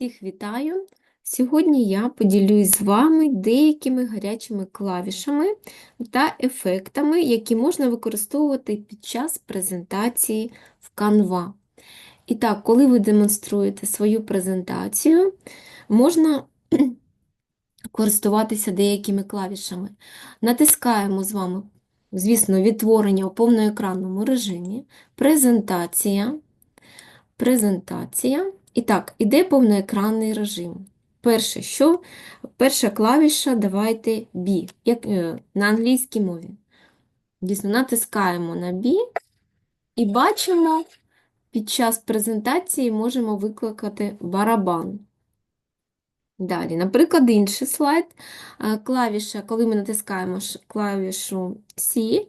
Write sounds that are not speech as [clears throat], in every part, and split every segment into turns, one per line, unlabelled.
Всіх вітаю! Сьогодні я поділюсь з вами деякими гарячими клавішами та ефектами, які можна використовувати під час презентації в Canva. І так, коли ви демонструєте свою презентацію, можна [clears throat] користуватися деякими клавішами. Натискаємо з вами, звісно, відтворення у повноекранному режимі, презентація, презентація. І так, іде повноекранний режим. Перше, що? Перша клавіша, давайте B, як е, на англійській мові. Дійсно, натискаємо на B і бачимо, під час презентації можемо викликати барабан. Далі, наприклад, інший слайд. Е, Клавіша, коли ми натискаємо клавішу C,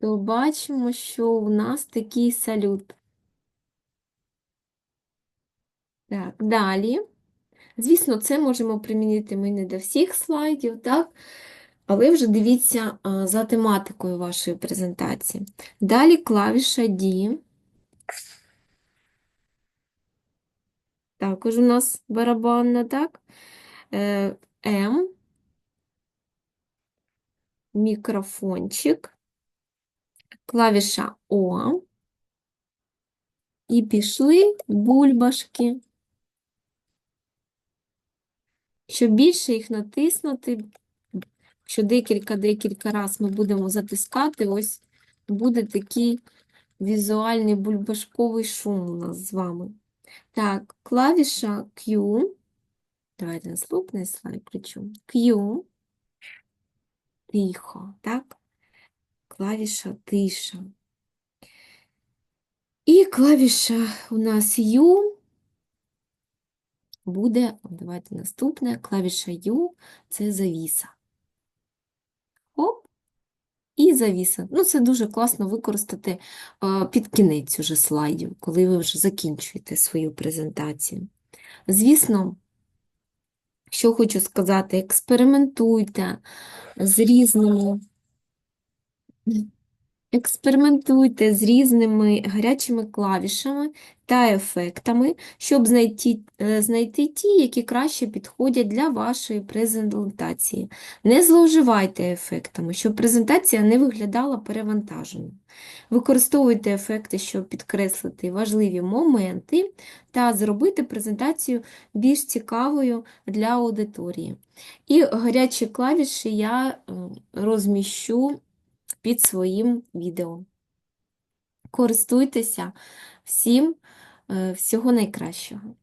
то бачимо, що у нас такий салют. Так, далі. Звісно, це можемо примінити ми не до всіх слайдів, так? Але вже дивіться за тематикою вашої презентації. Далі клавіша D. Також у нас барабанна, так? Е, М. Мікрофончик. Клавіша О. І пішли бульбашки. Щоб більше їх натиснути, якщо декілька-декілька разів ми будемо затискати, ось буде такий візуальний бульбашковий шум у нас з вами. Так, клавіша Q. Давайте наступний слайд включу. Q. Тихо, так? Клавіша тиша. І клавіша у нас U буде, давайте наступне, клавіша U – це завіса. Оп, і завіса. Ну, це дуже класно використати е, під кінець уже слайдів, коли ви вже закінчуєте свою презентацію. Звісно, що хочу сказати, експериментуйте з різними. Експериментуйте з різними гарячими клавішами та ефектами, щоб знайти, е, знайти ті, які краще підходять для вашої презентації. Не зловживайте ефектами, щоб презентація не виглядала перевантаженою. Використовуйте ефекти, щоб підкреслити важливі моменти та зробити презентацію більш цікавою для аудиторії. І гарячі клавіші я е, розміщу під своїм відео. Користуйтеся всім, е, всього найкращого.